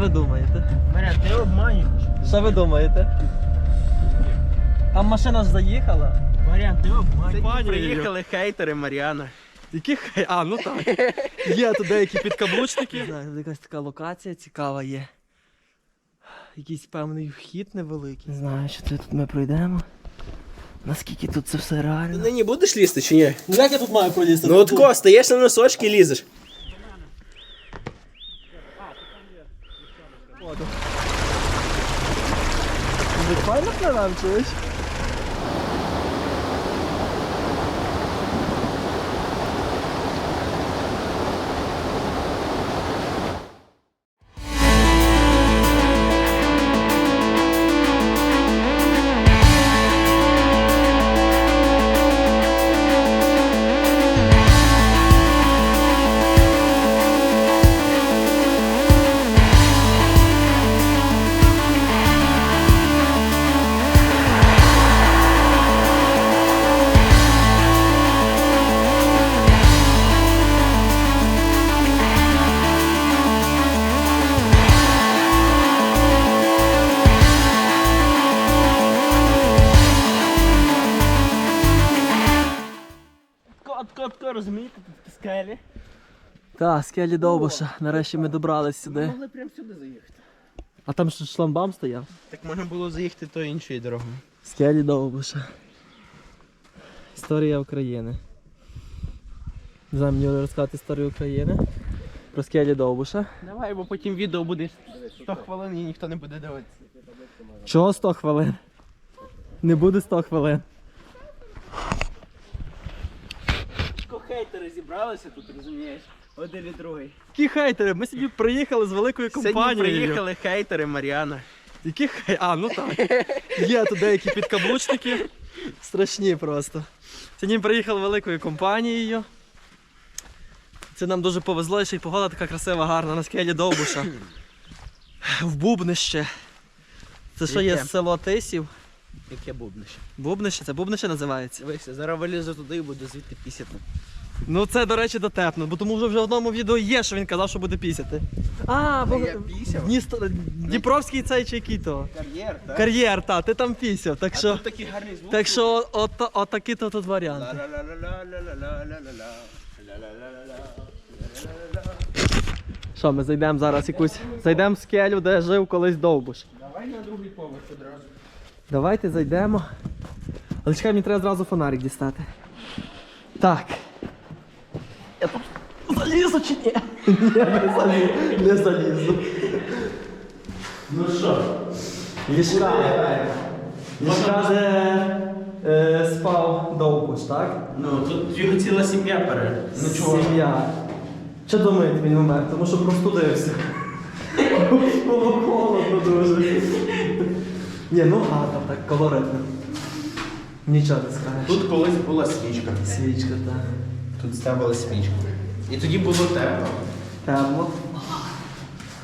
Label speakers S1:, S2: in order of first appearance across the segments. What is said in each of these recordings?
S1: ви думаєте?
S2: Марян, ти обманюєш.
S1: Що ви думаєте? Там машина ж заїхала.
S2: Марян, ти обманюєш. Приїхали хейтери Маріана.
S1: Які хай. А, ну так. Є тут деякі підкаблучники. Не знаю, якась така локація цікава є. Якийсь певний вхід невеликий. Не знаю, що це тут ми пройдемо. Наскільки тут це все реально.
S2: Нині будеш лізти чи ні?
S1: Ну як я тут маю пролізти?
S2: Ну от ко, стаєш на носочки і лізеш.
S1: Ми файно пливем, чуєш?
S2: Кот,
S1: Так, скелі Довбуша. Нарешті ми добрались сюди.
S2: Ми Могли прямо сюди заїхати.
S1: А там ще шламбам стояв.
S2: Так можна було заїхати то іншою дорогою.
S1: Скелі Довбуша. Історія України. Не знаю, мені розказати історію України. Про скелі Довбуша.
S2: Давай, бо потім відео буде 100 хвилин і ніхто не буде дивитися.
S1: Чого 100 хвилин? Не буде 100 хвилин.
S2: Хейтери зібралися тут, розумієш? Один і другий.
S1: Які хейтери? Ми сьогодні приїхали з великою
S2: Сьогодні
S1: компанією.
S2: приїхали хейтери Маріана.
S1: Які хей... А, ну так. Є тут деякі підкаблучники. Страшні просто. Сьогодні приїхали великою компанією. Це нам дуже повезло, ще й погода така красива, гарна на скелі Довбуша. В Бубнище. Це що є
S2: Яке?
S1: село Тисів?
S2: Яке бубнище.
S1: Бубнище? Це Бубнище називається.
S2: Дивися, зараз вилізу туди і буду звідти пісяти.
S1: Ну це, до речі, дотепно, бо тому вже вже в одному відео є, що він казав, що буде пісяти. А, бо
S2: я пісяв?
S1: Дністр... Дніпровський цей чи який то.
S2: Кар'єр, так?
S1: Кар'єр, та, ти там пісяв, так
S2: А
S1: що.
S2: тут такий гарний звук.
S1: Так що от, отакі то тут варіанти. Що, ми зайдемо зараз якусь. Зайдемо в скелю, де жив колись Довбуш.
S2: Давай на другий поверх одразу.
S1: Давайте зайдемо. Але чекай, мені треба зразу фонарик дістати. Так. Я тут залізу чи ні? Ні, не залізу. Не залізу.
S2: Ну що?
S1: Ліжка. Ліжка, де е, спав Довбуш, так?
S2: Ну, тут його ціла сім'я пере. Ну чого?
S1: Сім'я. Що думаєте, він умер? Тому що простудився. Було холодно дуже. Ні, ну гарно, так колоритно. Нічого не скажеш.
S2: Тут колись була свічка.
S1: Свічка, так.
S2: Тут ставили свічку. І тоді було тепло.
S1: Тепло.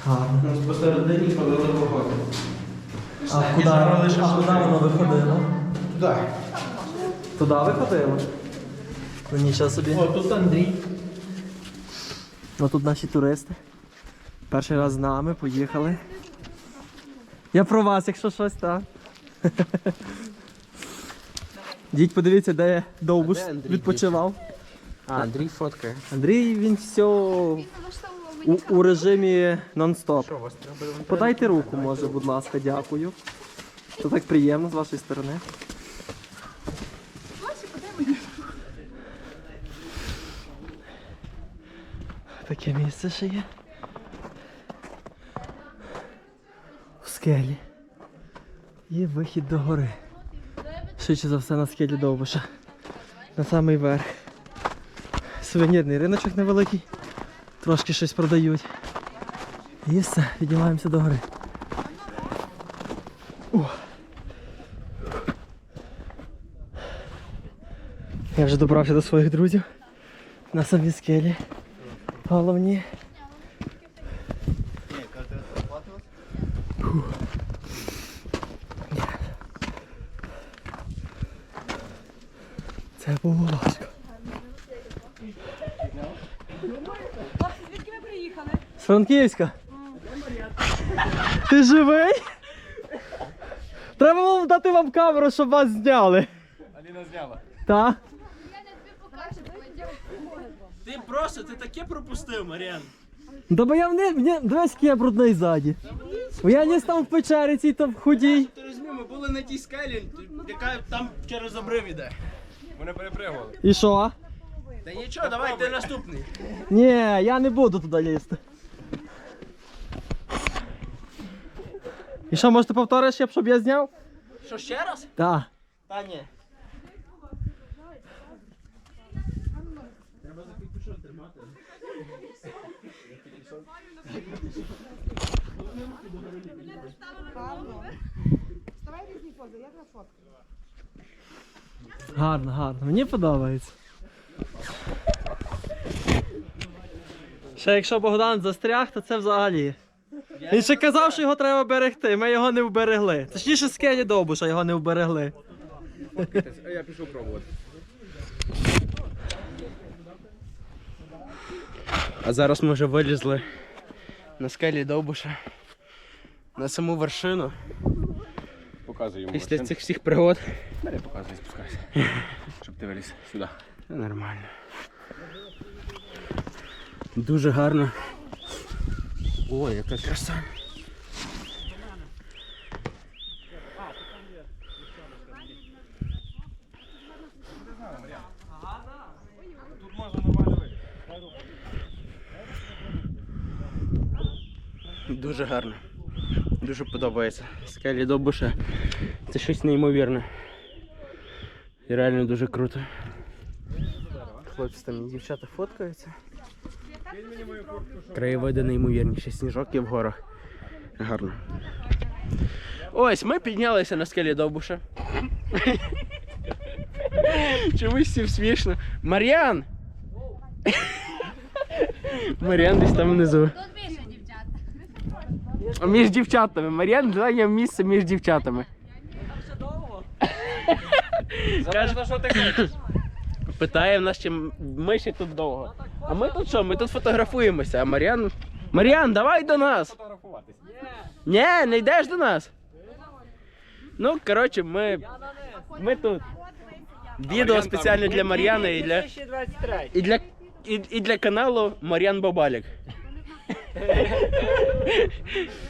S1: Гарно.
S2: Ну, посередині палили вогонь.
S1: А
S2: І
S1: куди,
S2: зараз лише
S1: а куди воно виходило?
S2: Туди.
S1: Туди виходило? Ну нічого собі.
S2: О, тут Андрій.
S1: Ну тут наші туристи. Перший раз з нами, поїхали. Я про вас, якщо щось, так. Діть, подивіться, де Довбуш
S2: А Андрій
S1: відпочивав.
S2: А, Андрій фоткає.
S1: Андрій, він все у, у режимі нон-стоп.
S2: Вас треба?
S1: Подайте руку, може, будь ласка, дякую. Це так приємно з вашої сторони. Таке місце ще є. В скелі. Є вихід до гори. Швидше за все на скелі Довбуша. На самий верх. Сувенірний риночок невеликий. Трошки щось продають. І все, піднімаємося до гори. Я вже добрався до своїх друзів на самій скелі. Головні. Фух. Це було важко.
S3: Звідки ви приїхали?
S1: З Франківська. Ти живий? Треба було дати вам камеру, щоб вас зняли.
S3: Аліна зняла.
S1: Та?
S2: Ти просто, ти таке пропустив, Мар'ян.
S1: Да бо я не, не дивись, який я брудний ззаді. Бо я ніс там в печері цій там худій.
S2: Ти розумієш, ми були на тій скелі, яка там через обрив іде.
S3: Мене перепригували.
S1: І що?
S2: Та нічого, давай ти наступний.
S1: Ні, я не буду туди лізти. І що, може ти повториш, ще б, щоб я зняв?
S2: Що ще раз?
S1: Так.
S2: Та ні. Треба за капюшон тримати.
S1: Гарно, гарно. Мені подобається. Ще якщо Богдан застряг, то це взагалі. Він ще казав, що його треба берегти. Ми його не вберегли. Точніше, скелі довбуша його не вберегли.
S3: А я пішов пробувати.
S2: А зараз ми вже вилізли на скелі Довбуша. На саму вершину.
S3: Показуй йому.
S2: Після цих всіх пригод.
S3: Бери, показуй, спускайся. Щоб ти виліз сюди.
S2: Нормально. Дуже гарно. Ой, яка краса.
S3: Тут можна нормально виліз.
S2: Дуже гарно. Дуже подобається. Скелі Довбуша. Це щось неймовірне. І реально дуже круто. Хлопці там і дівчата фоткаються. Краєвиди неймовірні, сніжок в горах. Гарно. Ось, ми піднялися на скелі Довбуша. Чомусь всім смішно. Мар'ян! Мар'ян десь там внизу.
S4: Тут більше дівчат.
S2: Між дівчатами. Мар'ян зайняв місце між дівчатами.
S3: Залежно, що ти хочеш.
S2: Питає в нас, чи ми ще тут довго. А ми тут що? Ми тут фотографуємося, а Мар'ян. Мар'ян, давай до нас! Ні, не йдеш до нас. Ну, коротше, ми. Ми тут. Відео спеціально для Мар'яни і для. І для, і для каналу Мар'ян Бабалік.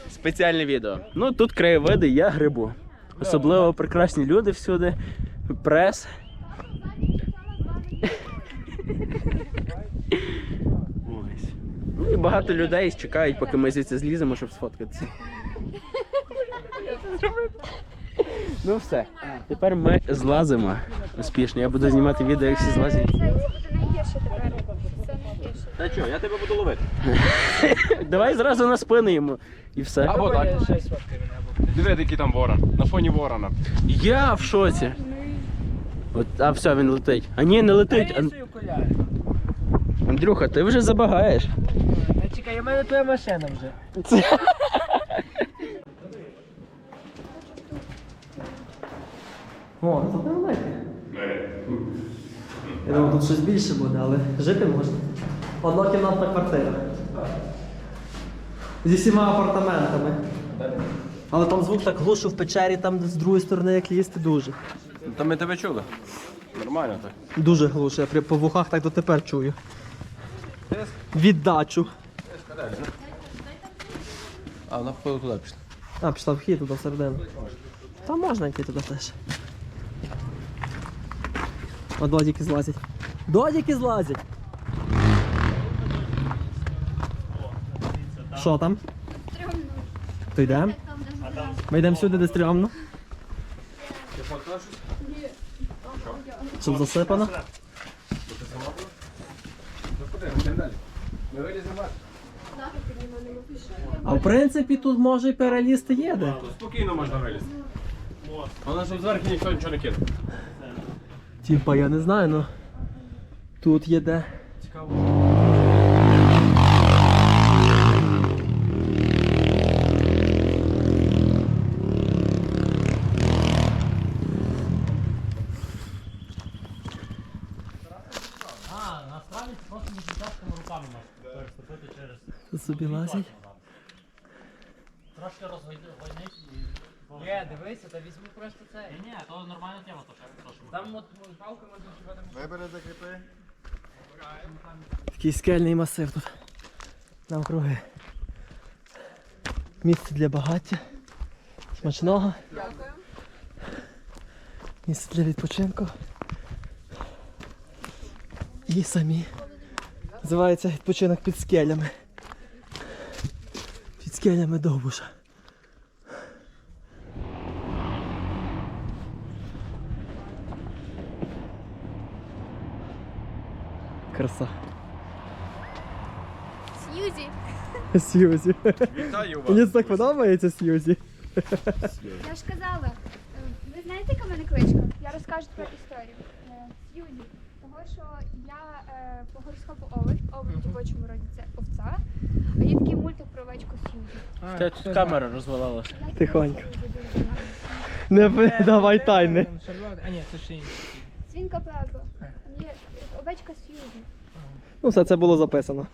S2: Спеціальне відео. Ну тут краєвиди, я грибу. Особливо прекрасні люди всюди. Прес. Ось. Ну і багато людей чекають, поки ми звідси зліземо, щоб сфоткатися. Ну все. Тепер ми злазимо успішно. Я буду знімати відео, як всі злазять.
S4: Це буде найгірше тепер.
S3: Та що, я тебе буду ловити.
S2: Давай зразу на спину йому і все.
S3: Або так. Диви, який там ворон. На фоні ворона.
S2: Я в шоці. От, а все, він летить. А ні, не летить. Ан- Андрюха, ти вже забагаєш.
S5: Та чекай, у мене твоя машина вже.
S1: О, тут невелике. Я думав, тут щось більше буде, але жити можна. Однокімнатна квартира. Зі всіма апартаментами. Але там звук так глушу в печері, там з другої сторони як лізти дуже.
S3: Та ми тебе чули. Нормально так.
S1: Дуже глуше, я при- по вухах так дотепер чую. Віддачу.
S3: А, вона походу туди пішла.
S1: А, пішла вхід туди всередину. Та можна йти туди теж. А додіки злазять. Додіки злазять! Що там? То йдемо? Ми йдемо сюди, де стрьомно. Щоб засипано. А в принципі тут може і перелізти є де.
S3: Спокійно можна вилізти. Вона ж зверху ніхто нічого не кине.
S1: Типа, я не знаю, ну. Тут є де.
S3: Цікаво.
S1: Собі лазять.
S5: Трошки розгойнить і... Ні, дивися, та візьми просто це. Ні, ні, то нормальна тема, то ще. Там от палка можна хіба
S3: Вибери закріпи.
S1: Такий скельний масив тут. Навкруги. Місце для багаття. Смачного.
S4: Дякую.
S1: Місце для відпочинку. І самі. Називається відпочинок під скелями. Під скелями Довбуша. Краса.
S4: Сьюзі.
S1: Сьюзі.
S3: Вітаю вас.
S1: Мені так подобається Сьюзі.
S4: Я ж казала, е, ви знаєте, яка мене кличка? Я розкажу тепер історію. Е, Сьюзі. Того, що я е, по гороскопу овен, овен в дівочому роді це овця, а є такий мультик про овечку Сьюзі.
S2: Та тут камера розвалилася.
S1: Тихонько. Не видавай тайни.
S5: А ні, це ще інші.
S4: Свінка Пепа. Є овечка Сьюзі.
S1: Ну, все це було записано.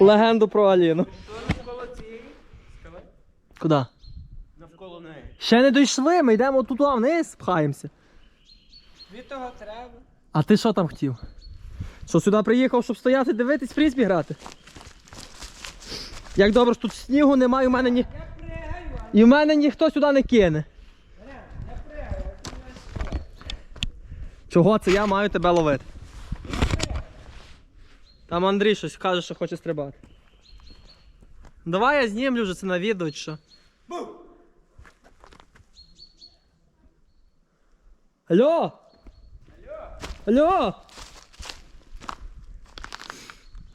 S1: Легенду про Аліну.
S2: Навколо цієї скали.
S1: Куди?
S2: Навколо неї.
S1: Ще не дійшли, ми йдемо туди вниз, пхаємося.
S5: Від того треба.
S1: А ти що там хотів? Що сюди приїхав, щоб стояти дивитись фрізбі грати? Як добре, що тут снігу немає, у мене ні. І в мене ніхто сюди не кине. Чого це я маю тебе ловити? Там Андрій щось каже, що хоче стрибати. Давай я знімлю вже це на відео, що. Алло! Алло!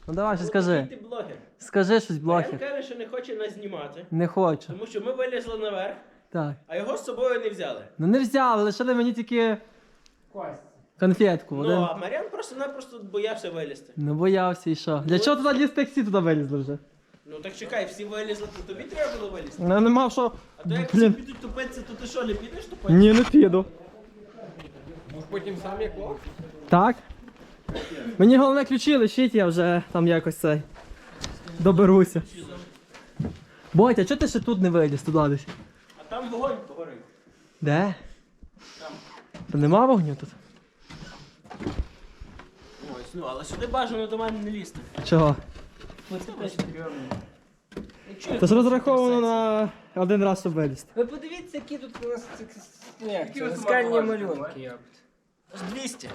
S1: Ну давай щось скажи.
S2: Ти блогер.
S1: Скажи щось,
S2: Він
S1: блохер.
S2: каже, що не хоче нас знімати,
S1: Не хочу.
S2: тому що ми вилізли наверх,
S1: Так.
S2: а його з собою не взяли.
S1: Ну не взяли, лишили мені тільки
S5: Кость.
S1: конфетку.
S2: Ну,
S1: Один.
S2: а Маріан просто-напросто боявся вилізти.
S1: Ну боявся і що. Для чого туди лізти, як всі туди вилізли вже?
S2: Ну так чекай, всі вилізли, то тобі треба було вилізти.
S1: Ну не мав що.
S2: А то як всі
S1: Блін.
S2: підуть тупитися, то ти що, не підеш тупитися?
S1: Ні, не піду.
S3: Потім сам як лох.
S1: Так? Мені головне ключі лишіть, я вже там якось цей. Доберуся. Ботя, чого ти ще тут не виліз туди десь?
S2: А там вогонь погорить.
S1: Де?
S2: Там.
S1: Та нема вогню тут.
S2: Ось, ну, але сюди бажано до мене не лізти.
S1: Чого?
S2: Якщо
S1: Це ж розраховано на один раз, щоб вилізти.
S5: Ви подивіться, які тут у нас ці- ці- як це, скальні малюнки.
S2: Аж 200.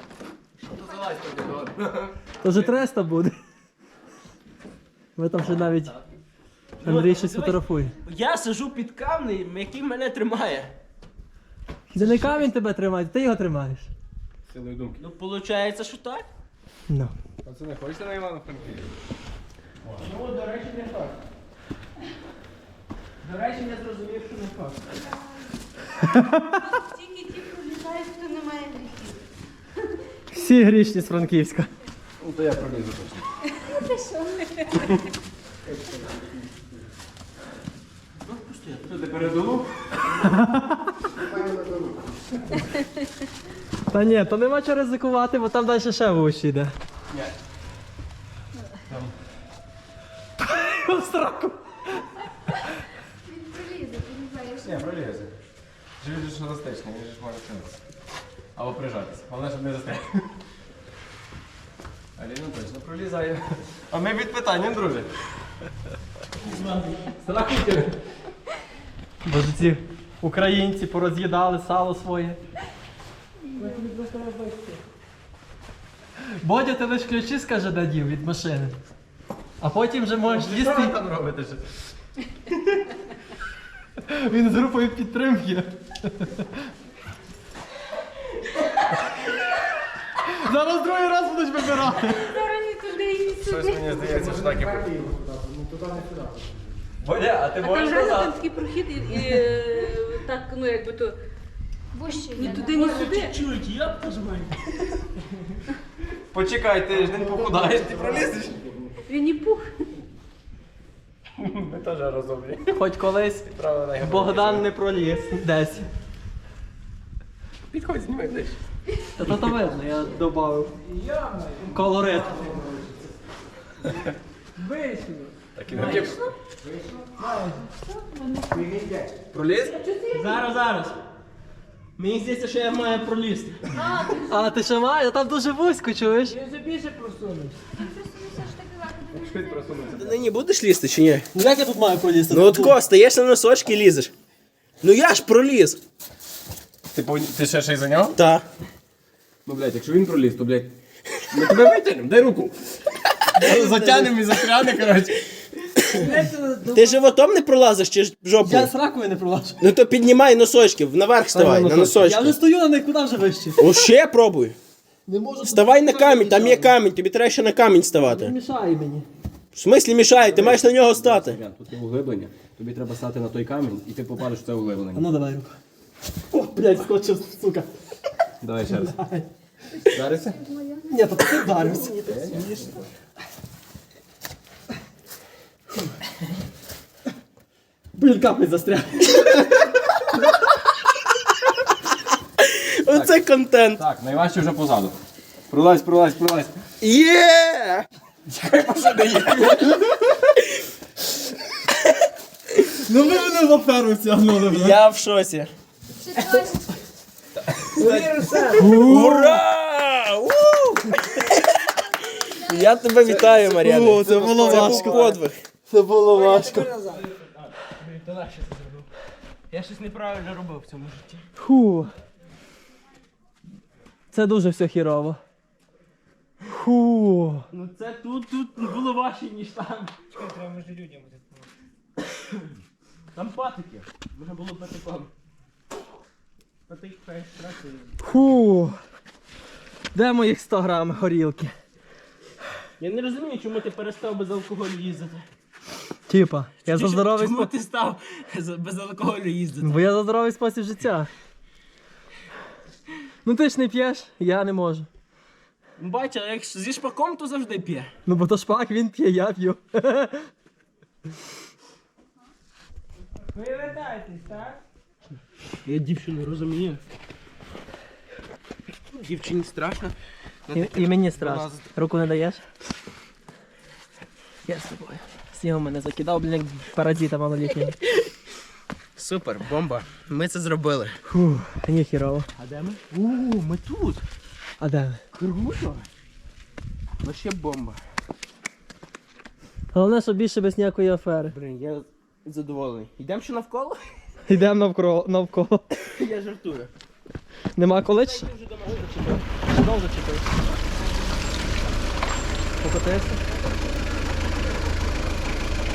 S1: То вже 300 буде. Ви там ще навіть Андрій щось фотографує.
S2: Я сижу під камнем, який мене тримає.
S1: Це не камінь тебе тримає, ти його тримаєш.
S3: Силою думки.
S2: Ну, виходить, що так.
S1: Ну.
S3: Пацани, хочете на Івана Франківська?
S2: Ну, до речі, не так. До речі, я зрозумів, що не так.
S6: Тільки ті пролітають, хто не має гріхів.
S1: Всі грішні з Франківська.
S3: Ну то я пролізу точно. Що ти передуло?
S1: Та ні, то нема чого ризикувати, бо там далі ще вуші йде.
S3: Ні.
S1: В сраку.
S4: Він пролізе, пролізаєш.
S3: Ні, пролізе. Живі ж еластичний, він же ж може кинутися. Або прижатися. Головне, щоб не застряг. Аліна точно пролізає. А ми під питанням, друже. Страхуйте.
S1: Боже, ці українці пороз'їдали сало своє. Бодя, ти лиш ключі скаже дадів від машини. А потім вже можеш
S3: Що ви там робите ще?
S1: Він з групою підтримки. Зараз другий раз будуть вибирати.
S3: Щось мені здається, що так і буде. Бодя, а ти
S6: А там
S3: можеш
S6: реально там
S3: назад?
S6: такий прохід і, і е, так, ну якби то
S4: Вище
S6: ні
S4: йде.
S6: туди, ні сюди.
S2: Чують, я б позвоню.
S3: Почекай, тиждень похудаєш, ти пролізеш.
S6: Він і пух.
S3: Ми теж розумні.
S1: Хоч колись. Богдан не проліз десь.
S3: Підходь, знімай ближче.
S1: Та то, то видно, я додав колорит.
S5: Вийшло.
S3: Так і не Проліз?
S1: Зараз, зараз. Мені здається, що я маю пролізти. А, ти ще маєш? Там дуже вузько, чуєш?
S4: Таки легко.
S3: Швидко просунувся.
S2: Нині будеш лізти чи ні?
S1: Ну як я тут маю пролізти?
S2: Ну от ко, стаєш на носочки і лізеш. Ну я ж проліз.
S3: Ти, пов- ти ще ще й за нього?
S2: Та.
S3: Ну, блядь, якщо він проліз, то, блядь, ми тебе витягнемо, дай руку. Затягнемо і застряне, коротше.
S2: Ти животом не пролазиш чи ж
S1: Я з ракою не пролажу.
S2: Ну то піднімай носочки, наверх ставай, на
S1: Я вже
S2: носочки.
S1: стою на них, куди вже вище.
S2: О, ще пробуй.
S1: Не можу.
S2: Вставай на камінь, там є камінь, тобі треба ще на камінь ставати.
S1: Мішає мені.
S2: В смислі мішає, ти маєш на нього стати.
S3: Тут є углиблення. Тобі треба стати на той камінь, і ти попадеш в це углиблення.
S1: А ну давай руку. О, блядь, скочив, сука.
S3: Давай ще раз. Зараз?
S1: Ні, то ти вдарився. Блін, капець застряг.
S2: Оце контент.
S3: Так, найважче вже позаду. Пролазь, пролазь, пролазь.
S2: Є!
S3: Чекай, машина є.
S1: Ну ви мене в аферу втягнули, бля.
S2: Я в шоці. Ура! У! Я тебе вітаю, Мар'яна.
S1: О, це було важко.
S2: подвиг.
S1: Це було важко.
S2: Я щось неправильно робив в цьому житті.
S1: Фу. Це дуже все хірово. Фу.
S2: Ну це тут, тут було важче, ніж там. Чекай, треба може людям. Там патики. Можна було патиком. Патик реєстрації.
S1: Фу. Де моїх 100 грам горілки?
S2: Я не розумію, чому ти перестав без алкоголю їздити.
S1: Типа, я за здоровий
S2: Чому
S1: спосіб.
S2: ти став за- без алкоголю їздити?
S1: Бо я за здоровий спосіб життя. Ну ти ж не п'єш, я не можу.
S2: Ну, Бач, а якщо зі шпаком, то завжди п'є.
S1: Ну бо то шпак він п'є, я п'ю.
S2: Ви вертаєтесь, так? Я дівчину розумію. Дівчині страшно.
S1: І, і мені страшно. Руку не даєш? Я з тобою. Снігом мене закидав, блін, як паразита малолітнього.
S2: Супер, бомба. Ми це зробили.
S1: Фу, мені хірово.
S2: А де ми? У, ми тут.
S1: А де ми?
S2: Круто. Вообще бомба.
S1: Головне, щоб більше без ніякої афери.
S2: Блін, я задоволений. Йдемо ще навколо?
S1: Йдемо навколо, навколо.
S2: Я жартую.
S1: Нема коли чи?
S2: Я вже до мене зачепив.
S1: Знову зачепив.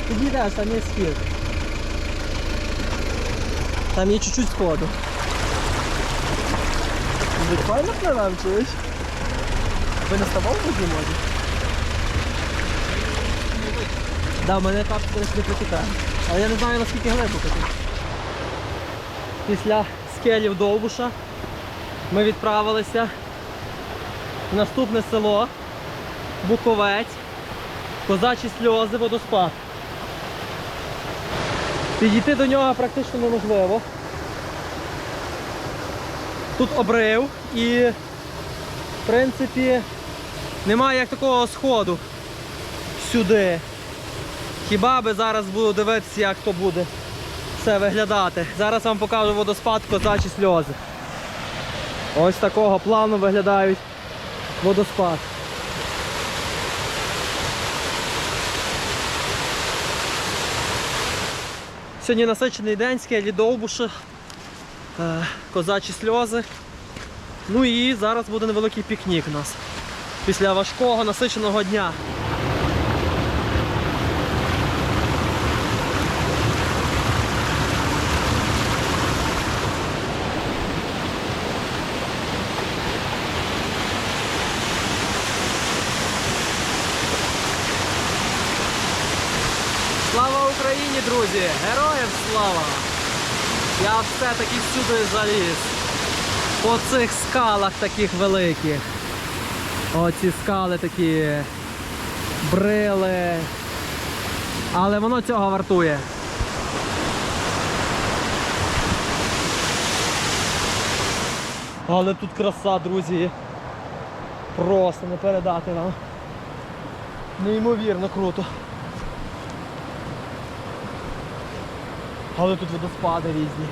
S1: Покотився. Підійдеш, там є схід. Там є чуть-чуть сходу. Файно пливем, чуєш? Ви не ставав тоді може? Да, в мене трішки не протікає. Але я не знаю наскільки глибоко тут. Після скелів Довбуша ми відправилися в наступне село Буковець, Козачі сльози, водоспад. Підійти до нього практично неможливо. Тут обрив і, в принципі, немає як такого сходу сюди. Хіба би зараз буду дивитися, як то буде все виглядати. Зараз вам покажу водоспад Козачі сльози. Ось такого плану виглядають водоспад. Сьогодні насичений день, скелі довбуші, е, козачі сльози. Ну і зараз буде невеликий пікнік у нас після важкого насиченого дня. Слава Україні, друзі! Героям слава! Я все-таки всюди заліз. По цих скалах таких великих. Оці скали такі брили. Але воно цього вартує. Але тут краса, друзі. Просто не передати вам. Неймовірно круто. Але тут водоспади різні.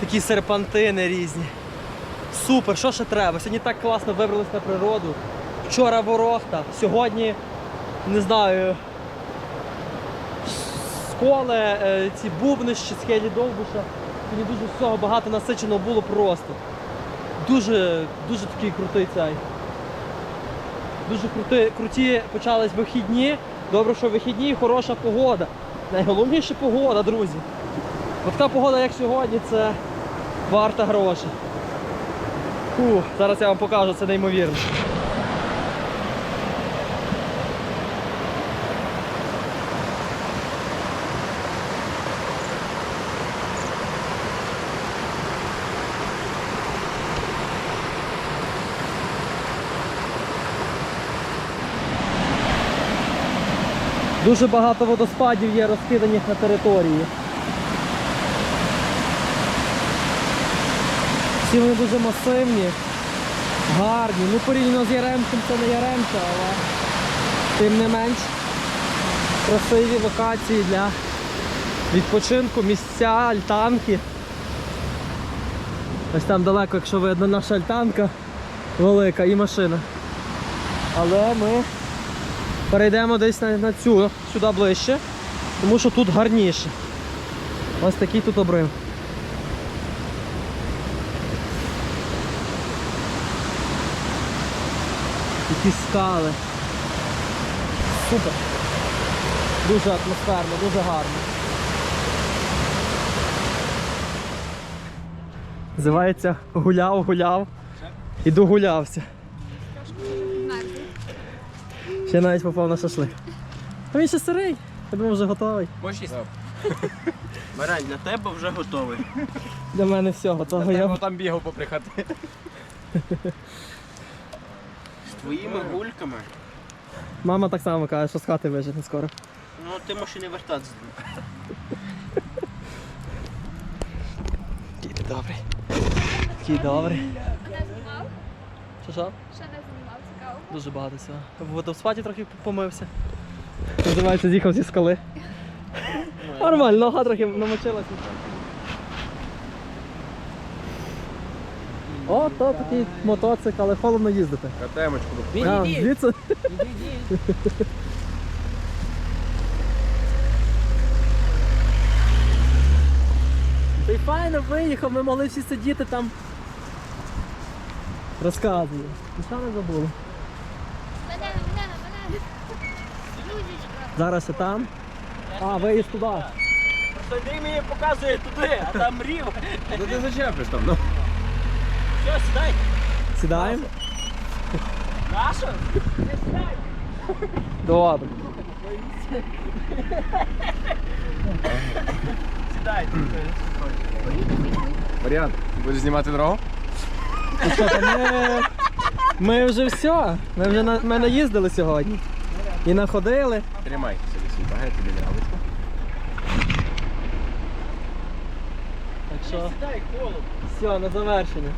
S1: Такі серпантини різні. Супер, що ще треба? Сьогодні так класно вибрались на природу. Вчора ворохта, сьогодні, не знаю, сколи, е, ці бубнищі, схилі довбуша. Сьогодні дуже всього багато насиченого було просто. Дуже, дуже такий крутий цей. Дуже круті, круті почались вихідні. Добре, що вихідні і хороша погода. Найголовніше погода, друзі. От така погода, як сьогодні, це варта грошей. Фу, зараз я вам покажу, це неймовірно. Дуже багато водоспадів є розкиданих на території. Всі вони дуже масивні, гарні. Ну порівняно з Яремчем це не Яремче, але тим не менш красиві локації для відпочинку, місця, альтанки. Ось там далеко, якщо видно, наша альтанка велика і машина. Але ми перейдемо десь на, на цю, сюди ближче, тому що тут гарніше. Ось такий тут обрив. Які скали. Супер. Дуже атмосферно, дуже гарно. Називається гуляв, гуляв і догулявся. Ще навіть попав на шашлик. А він ще сирий. Я думав, вже готовий.
S3: Можеш їсти?
S2: Марань, для тебе вже готовий.
S1: Для мене все готово.
S3: Я
S1: Я...
S3: там бігав попри хати.
S2: Твоїми гульками.
S1: Мама так само каже, що з хати вижене скоро.
S2: Ну ти можеш і не вертатися.
S1: Який ти добрий. Який добрий. Що що?
S4: Ще не знімав, цікаво.
S1: Дуже багато всього. В водоспаді трохи помився. Називається з'їхав зі скали. Нормально, нога трохи намочилася. О, то такий мотоцикл, але холодно їздити.
S3: Катемочку.
S1: А, звідси. Ти файно виїхав, ми могли всі сидіти там. Розказую. Нічого не забули.
S4: Мене, мене. Людічка.
S1: Зараз я там. А, виїзд туди.
S2: Андрій мені показує туди, а там рів.
S3: Ну ти зачепиш там, ну.
S2: Все, сідай.
S1: Сідаємо?
S2: Наша?
S1: Добре.
S2: Сідай.
S3: Варіант. Будеш знімати дорогу?
S1: Ну що, то ми, ми вже все. Ми вже на, ми наїздили сьогодні. І находили.
S3: Тримай собі свій багет, тобі нравиться.
S1: Так що
S2: Сідай, коло.
S1: все, на завершення.